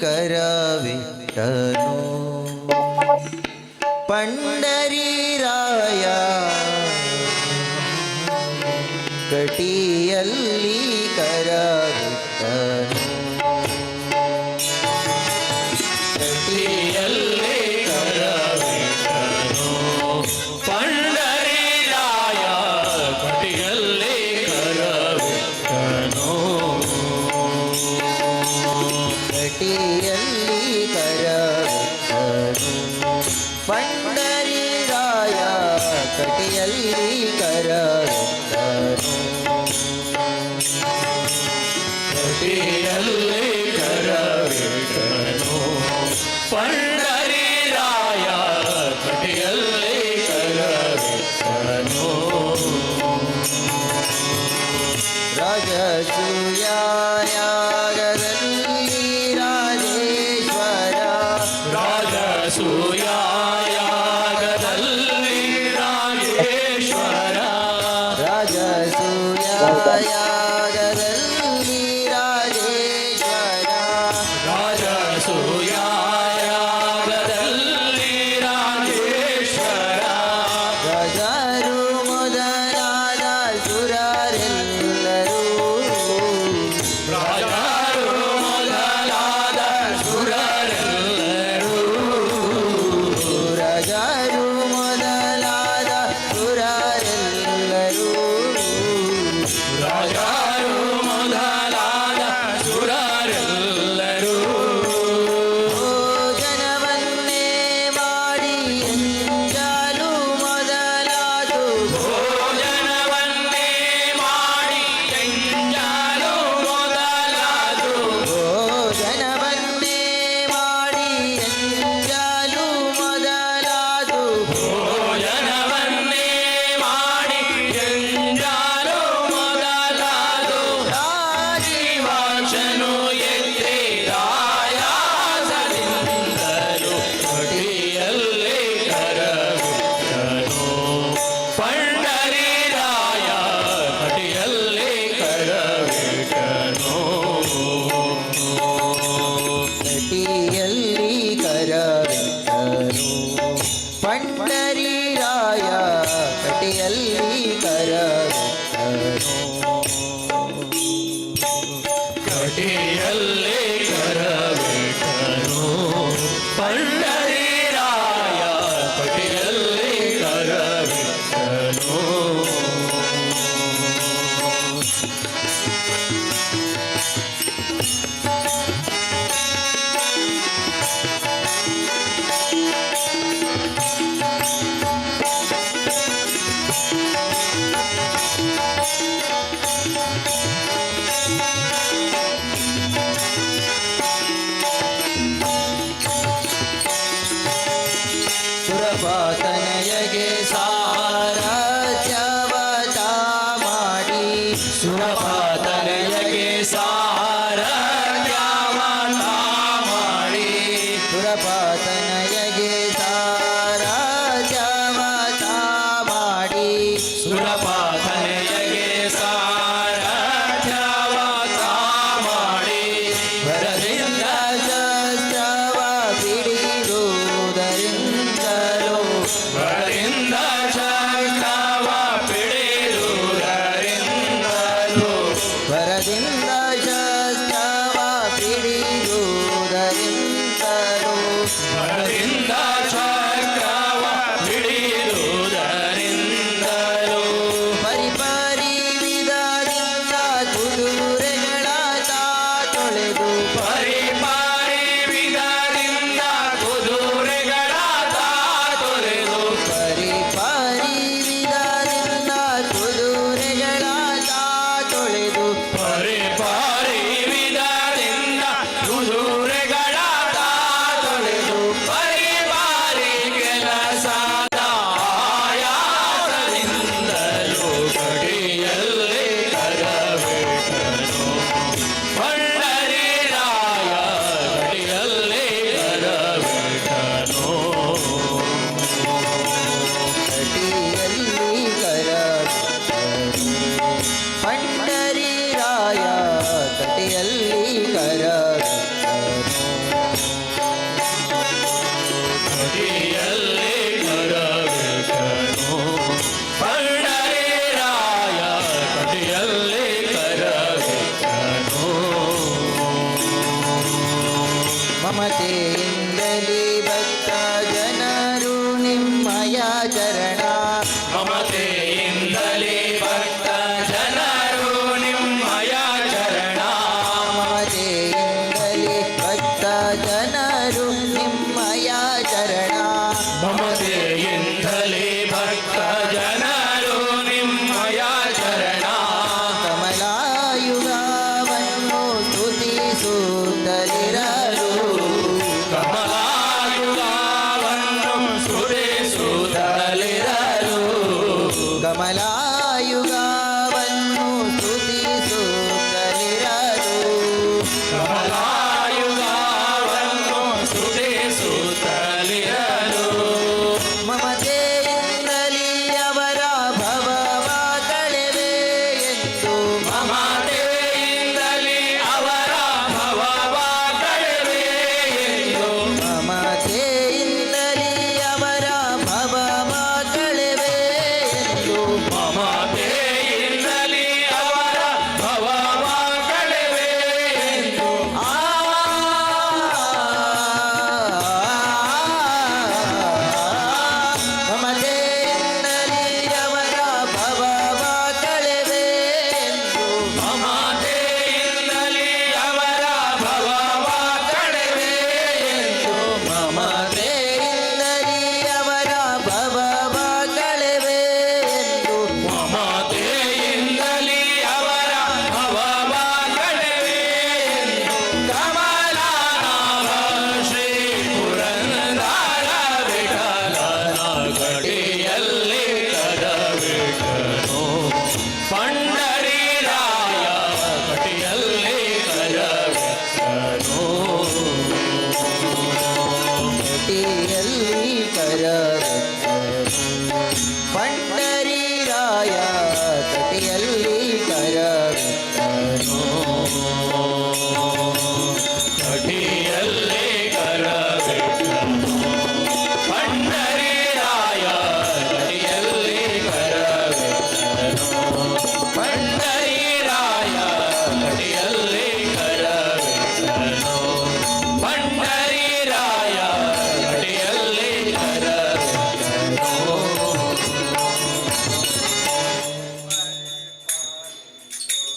કરાવિતનો પંડરી રાયા કટી ಪಟ್ಟಿಯಲ್ಲಿ ಕರವಟ್ಟನು ಪಂಡರಿ ರಾಯ ಕಟಿಯಲ್ಲಿ ಕರವಟ್ಟನು ಕಟಿಯಲ್ಲೇ ಕರವಿಟ್ಟನು ಪಂಡ സൂയ ದಾರಿಯಲ್ಲಿ ಕರಗಟ್ಟನು ಕಡೆಯಲ್ಲಿ मते इंदली Oh.